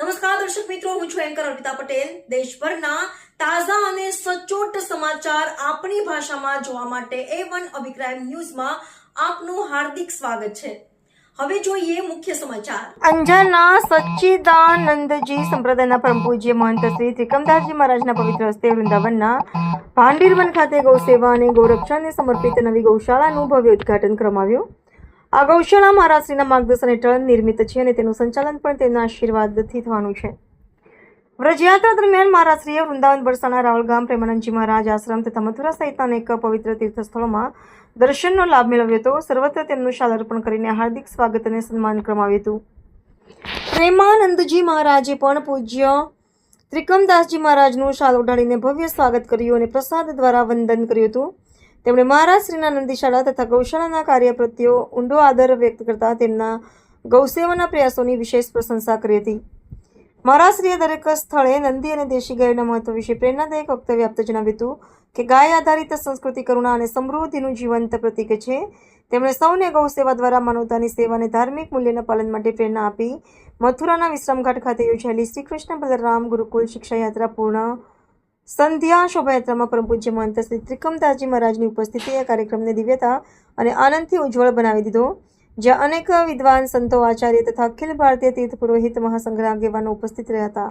નમસ્કાર, દર્શક મિત્રો, હું છું એન્કર અર્પિતા પટેલ. દેશભરના તાજા અને સચોટ સમાચાર આપણી ભાષામાં જોવા માટે એ વન અભિક્રાઇમ ન્યૂઝમાં આપનું હાર્દિક સ્વાગત છે. હવે જોઈએ મુખ્ય સમાચાર. અંજારના સચ્ચિદાનંદજી સંપ્રદાયના પરમ પૂજ્ય મહંત શ્રી ત્રિકમદાસજી મહારાજના પવિત્ર હસ્તે વૃંદાવનના ભાંડીરવન ખાતે ગૌસેવા અને ગૌરક્ષણને સમર્પિત નવી ગૌશાળાનું ભવ્ય ઉદઘાટન કરવામાં આવ્યું. આ ગૌશાળા મહારાજશ્રીના માર્ગદર્શન હેઠળ નિર્મિત છે અને તેનું સંચાલન પણ તેમના આશીર્વાદથી થવાનું છે. વ્રજયાત્રા દરમિયાન મહારાષ્ટ્રીય વૃંદાવન બરસાના રાવલ ગામ, પ્રેમાનંદજી મહારાજ આશ્રમ તથા મથુરા સહિતના અનેક પવિત્ર તીર્થસ્થળોમાં દર્શનનો લાભ મેળવ્યો હતો. સર્વત્ર તેમનું શાલ અર્પણ કરીને હાર્દિક સ્વાગત અને સન્માન કરવામાં આવ્યું હતું. પ્રેમાનંદજી મહારાજે પણ પૂજ્ય ત્રિકમદાસજી મહારાજનું શાલ ઓઢાડીને ભવ્ય સ્વાગત કર્યું અને પ્રસાદ દ્વારા વંદન કર્યું હતું. તેમણે મહારાષ્ટ્રના નંદીશાળા તથા ગૌશાળાના કાર્ય પ્રત્યે ઊંડો આદર વ્યક્ત કરતા તેમના ગૌસેવાના પ્રયાસોની વિશેષ પ્રશંસા કરી હતી. મહારાજશ્રીએ દરેક સ્થળે નંદી અને દેશી ગાયોના મહત્વ વિશે પ્રેરણાદાયક વક્તવ્ય આપતા જણાવ્યું હતું કે ગાય આધારિત સંસ્કૃતિ કરુણા અને સમૃદ્ધિનું જીવંત પ્રતીક છે. તેમણે સૌને ગૌ સેવા દ્વારા માનવતાની સેવા અને ધાર્મિક મૂલ્યના પાલન માટે પ્રેરણા આપી મથુરાના વિશ્રામઘાટ ખાતે યોજાયેલી શ્રી કૃષ્ણ બલરામ ગુરુકુલ શિક્ષા યાત્રા પૂર્ણ સંધ્યા શોભાયાત્રામાં પરમ પૂજ્ય મહંત શ્રી ત્રિકમદાસજી મહારાજની ઉપસ્થિતિ આ કાર્યક્રમને દિવ્યતા અને આનંદથી ઉજ્જવળ બનાવી દીધો. જ્યાં અનેક વિદ્વાન સંતો, આચાર્ય તથા અખિલ ભારતીય તીર્થ પુરોહિત મહાસંઘના આગેવાનો ઉપસ્થિત રહ્યા હતા.